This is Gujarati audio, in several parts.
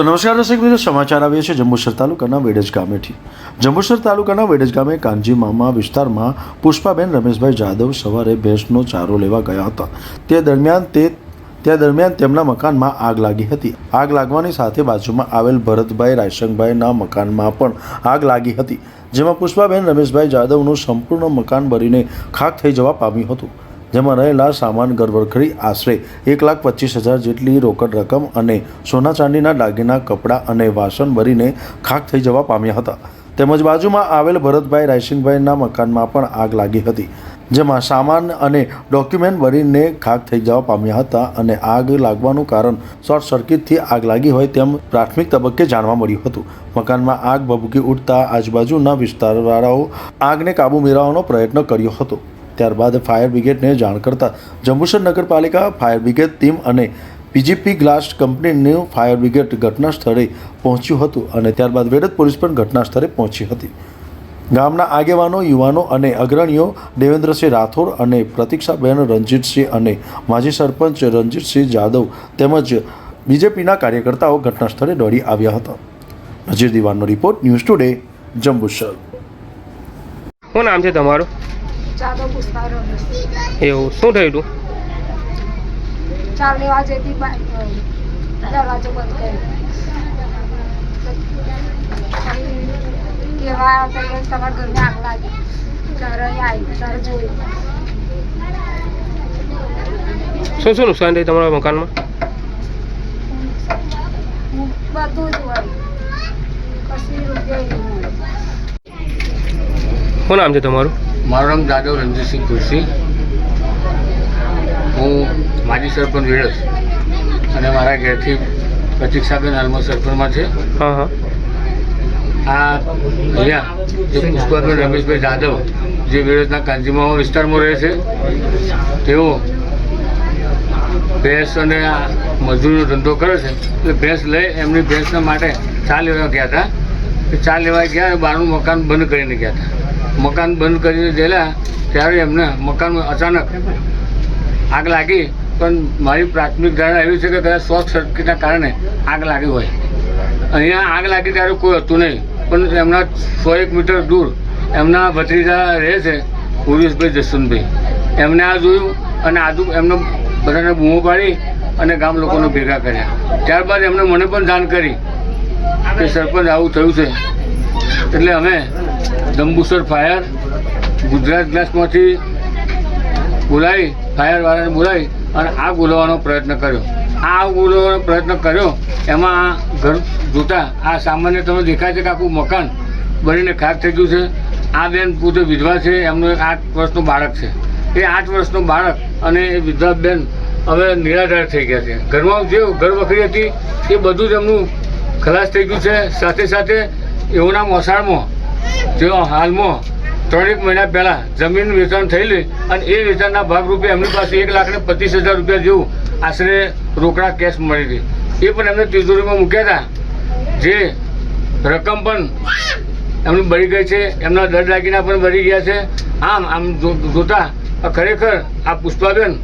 તો નમસ્કાર દર્શક મિત્રો, સમાચાર આવ્યા છે જંબુસર તાલુકાના વેડજ ગામેથી. જંબુસર તાલુકાના વેડજ ગામે કાનજી મામા વિસ્તારમાં પુષ્પાબેન રમેશભાઈ જાદવ સવારે ભેંસનો ચારો લેવા ગયા હતા. તે દરમિયાન તે ત્યાં દરમિયાન તેમના મકાનમાં આગ લાગી હતી. આગ લાગવાની સાથે બાજુમાં આવેલ ભરતભાઈ રાયસંગભાઈના મકાનમાં પણ આગ લાગી હતી, જેમાં પુષ્પાબેન રમેશભાઈ જાદવનું સંપૂર્ણ મકાન બળીને ખાક થઈ જવા પામ્યું હતું. જેમાં રહેલા સામાન ગરવરખડી આશરે એક લાખ પચીસ હજાર જેટલી રોકડ રકમ અને સોના ચાંદીના દાગીના, કપડાં અને વાસણ ભરીને ખાક થઈ જવા પામ્યા હતા. તેમજ બાજુમાં આવેલ ભરતભાઈ રાયસિંગભાઈના મકાનમાં પણ આગ લાગી હતી, જેમાં સામાન અને ડોક્યુમેન્ટ ભરીને ખાક થઈ જવા પામ્યા હતા અને આગ લાગવાનું કારણ શોર્ટ સર્કિટથી આગ લાગી હોય તેમ પ્રાથમિક તબક્કે જાણવા મળ્યું હતું. મકાનમાં આગ ભભૂકી ઉઠતા આજુબાજુના વિસ્તારવાળાઓ આગને કાબૂ મેળવવાનો પ્રયત્ન કર્યો હતો. ત્યારબાદ ફાયર બ્રિગેડને જાણ કરતા જંબુસર નગરપાલિકા ફાયર બ્રિગેડ ટીમ અને પીજીપી ગ્લાસ કંપનીનું ફાયર બ્રિગેડ ઘટના સ્થળે પહોંચ્યું હતું અને ત્યારબાદ વેડત પોલીસ પણ ઘટના સ્થળે પહોંચી હતી. ગામના આગેવાનો, યુવાનો અને અગ્રણીઓ દેવેન્દ્રસિંહ રાઠોડ અને પ્રતિક્ષાબેન રણજીતસિંહ અને માજી સરપંચ રણજીતસિંહ જાદવ તેમજ બીજેપીના કાર્યકર્તાઓ ઘટના સ્થળે દોડી આવ્યા હતા. નજીર દિવાનનો રિપોર્ટ ન્યૂઝ ટુડે જંબુસર શું નામ છે તમારું? ચાલો રમેશ એવું શું થયું હતું ચાર લેવા જતી દરવાજો બંધ કર્યો કેવા આવતા કે તમારા ઘરને આગ લાગી. ત્યારે આવી ત્યારે જોયું શું શું નુકસાન થયું તમારા મકાનમાં? બધું જ હોય. કશી રૂપિયા શું નામ છે તમારું? મારું નામ જાદવ રણજીતસિંહ તુલસી. હું માજી સરપંચ વેડસ અને મારા ઘેરથી પ્રતિક્ષાબેન હાલમાં સરપંચમાં છે. હા હા. આ અહીંયા જે પુષ્પાબેન રમેશભાઈ જાદવ જે વેડસના કાંજીમાવા વિસ્તારમાં રહે છે તેઓ ભેંસ અને મજૂરીનો ધંધો કરે છે. એટલે ભેંસ લઈ એમની ભેંસના માટે ચા લેવા ગયા હતા. ચા લેવા ગયા અને બહારનું મકાન બંધ કરીને ગયા હતા. મકાન બંધ કરીને ગયેલા, ત્યારે એમને મકાનમાં અચાનક આગ લાગી. પણ મારી પ્રાથમિક ધારણા એવી છે કે કદાચ શોર્ટ સર્કિટના કારણે આગ લાગી હોય. અહીંયા આગ લાગી ત્યારે કોઈ હતું નહીં, પણ એમના સો એક મીટર દૂર એમના ભત્રીજા રહે છે, પુરુષભાઈ જસવંતભાઈ. એમને આ જોયું અને આજુ એમને બધાને બૂમો પાડી અને ગામ લોકોને ભેગા કર્યા. ત્યારબાદ એમને મને પણ જાણ કરી કે સરપંચ આવું થયું છે. એટલે અમે જંબુસર ફાયર, ગુજરાત ગ્લાસમાંથી બોલાવી, ફાયરવાળાને બોલાવી અને આગ બોલાવવાનો પ્રયત્ન કર્યો. આ આગ બોલાવવાનો પ્રયત્ન કર્યો, એમાં ઘર જોતા આ સામાન્ય તમે દેખાય છે કે આખું મકાન બનીને ખાક થઈ ગયું છે. આ બેન પોતે વિધવા છે, એમનું એક આઠ વર્ષનું બાળક છે. એ આઠ વર્ષનું બાળક અને એ વિધવા બેન હવે નિરાધાર થઈ ગયા છે. ઘરમાં જે ઘર વખરી હતી, એ બધું જ એમનું ખલાસ થઈ ગયું છે. સાથે સાથે એઓના મોસાળમાં તેઓ હાલમાં ત્રણેક મહિના પહેલાં જમીન વેચાણ થયેલી અને એ વેચાણના ભાગરૂપે એમની પાસે એક લાખ ને પચીસ હજાર રૂપિયા જેવું આશરે રોકડા કેશ મળી હતી એ પણ એમને તિજોરીમાં મૂક્યા હતા. જે રકમ પણ એમની બળી ગઈ છે. એમના દર દાગીના પણ બળી ગયા છે. આમ આમ જોતા ખરેખર આ પુષ્પાબેન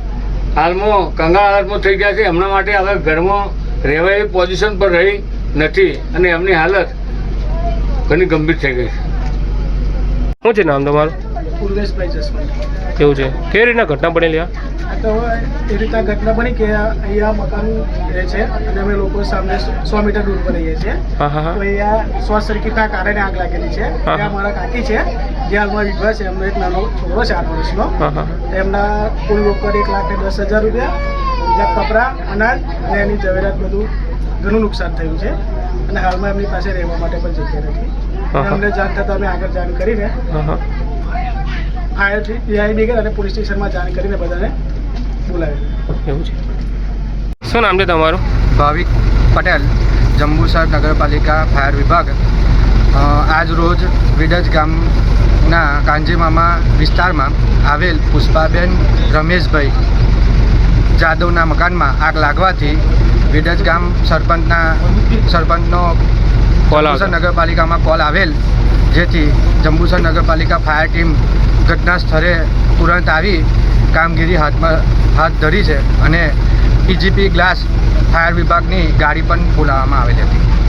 હાલમાં કંગાળ હાલતમાં થઈ ગયા છે. એમના માટે હવે ઘરમાં રહેવા એ પોઝિશન પર રહી નથી અને એમની હાલત ઘણી ગંભીર થઈ ગઈ છે. શું છે નામ તમારું? પૂર્વેશભાઈ જસવંત કેવું છે? કેવી રીતના ઘટના બનેલી આ? તો એ રીતના ઘટના બની કે અહીંયા મકાન રહે છે અને અમે લોકો સામે સો મીટર દૂર પર રહીએ છીએ. હા હા તો અહીંયા શોર્ટ સર્કિટના કારણે આગ લાગેલી છે. ત્યાં મારા કાકી છે. જે હાલમાં વિધવા છે એમનો એક નાનો છોકરો છે આઠ વર્ષનો. હા હા. એમના કુલ રોકડ એક લાખ દસ હજાર રૂપિયા બીજા કપડાં અનાજ અને એની જવેરાત બધું ઘણું નુકસાન થયું છે. અને હાલમાં એમની પાસે રહેવા માટે પણ જગ્યા નથી. અમને જાણ થતાં અમે આગળ જાણ કરીને હા હા. ફાયરથી પીઆઈ અને પોલીસ સ્ટેશનમાં જાણ કરીને બધાને બોલાવી એવું છે. શું નામ છે તમારું? ભાવિક પટેલ જંબુસર નગરપાલિકા ફાયર વિભાગ. આજ રોજ વિડજ ગામના કાંજીમામા વિસ્તારમાં આવેલ પુષ્પાબેન રમેશભાઈ જાદવના મકાનમાં આગ લાગવાથી વિડજ ગામ સરપંચના સરપંચનો જંબુસર નગરપાલિકામાં કોલ આવેલ જેથી જંબુસર નગરપાલિકા ફાયર ટીમ ઘટના સ્થળે તુરંત આવી કામગીરી હાથમાં હાથ ધરી છે અને પીજીપી ગ્લાસ ફાયર વિભાગની ગાડી પણ બોલાવવામાં આવેલી હતી.